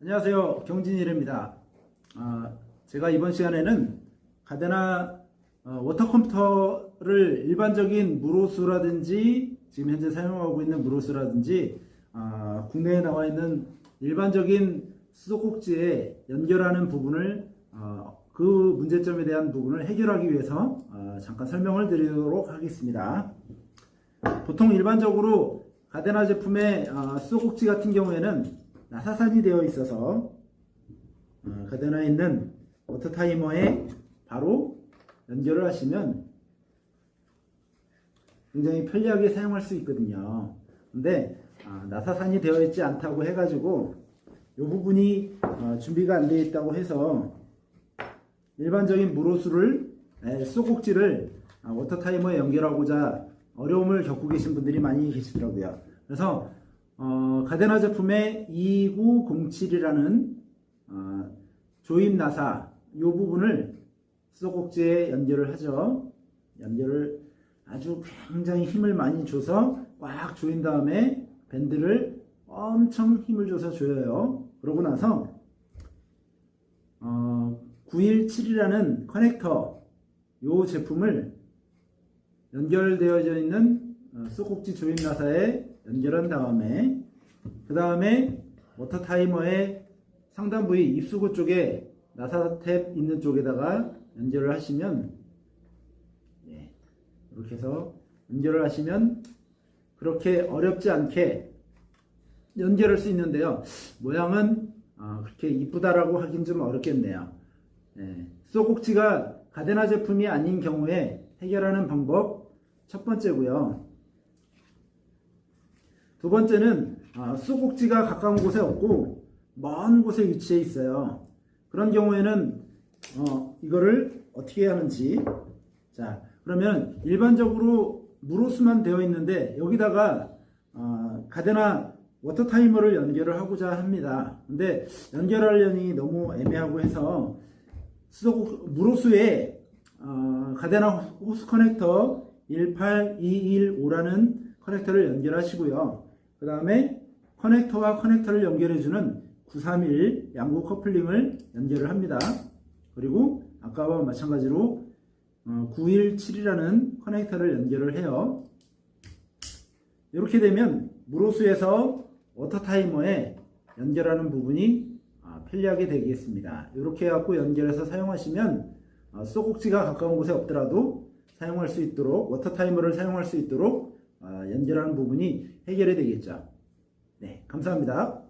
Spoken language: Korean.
안녕하세요. 경진일입니다. 아, 제가 이번 시간에는 가데나 어, 워터 컴퓨터를 일반적인 무로수라든지 지금 현재 사용하고 있는 무로수라든지 아, 국내에 나와 있는 일반적인 수도꼭지에 연결하는 부분을 어, 그 문제점에 대한 부분을 해결하기 위해서 어, 잠깐 설명을 드리도록 하겠습니다. 보통 일반적으로 가데나 제품의 어, 수도꼭지 같은 경우에는 나사산이 되어 있어서 어, 가데나에 있는 워터 타이머에 바로 연결을 하시면 굉장히 편리하게 사용할 수 있거든요. 근데 아, 나사산이 되어 있지 않다고 해가지고 이 부분이 어, 준비가 안 되어 있다고 해서 일반적인 무로수를 에, 수도꼭지를 아, 워터 타이머에 연결하고자 어려움을 겪고 계신 분들이 많이 계시더라고요. 그래서 어, 가데나 제품의 2907이라는 어, 조임 나사 이 부분을 수도꼭지에 연결을 하죠. 연결을 아주 굉장히 힘을 많이 줘서 꽉 조인 다음에 밴드를 엄청 힘을 줘서 조여요. 그러고 나서 어, 917이라는 커넥터 이 제품을 연결되어져 있는 어, 수도꼭지 조임 나사에 연결한 다음에 그 다음에 워터 타이머의 상단 부위 입수구 쪽에 나사 탭 있는 쪽에다가 연결을 하시면 예, 이렇게 해서 연결을 하시면 그렇게 어렵지 않게 연결할 수 있는데요. 모양은 아, 그렇게 이쁘다라고 하긴 좀 어렵겠네요. 예, 수도꼭지가 가데나 제품이 아닌 경우에 해결하는 방법 첫 번째고요. 두 번째는 아, 수도꼭지가 가까운 곳에 없고 먼 곳에 위치해 있어요. 그런 경우에는 어, 이거를 어떻게 하는지 자 그러면 일반적으로 무로수만 되어 있는데 여기다가 어, 가데나 워터 타이머를 연결을 하고자 합니다. 근데 연결하려니 너무 애매하고 해서 수도 무로수에 어, 가데나 호스 커넥터 18215라는 커넥터를 연결하시고요. 그 다음에 커넥터와 커넥터를 연결해주는 931 양구 커플링을 연결을 합니다. 그리고 아까와 마찬가지로 917이라는 커넥터를 연결을 해요. 이렇게 되면 무로수에서 워터 타이머에 연결하는 부분이 아, 편리하게 되겠습니다. 이렇게 해갖고 연결해서 사용하시면 어, 수도꼭지가 가까운 곳에 없더라도 사용할 수 있도록 워터 타이머를 사용할 수 있도록 어, 연결하는 부분이 해결이 되겠죠. 네, 감사합니다.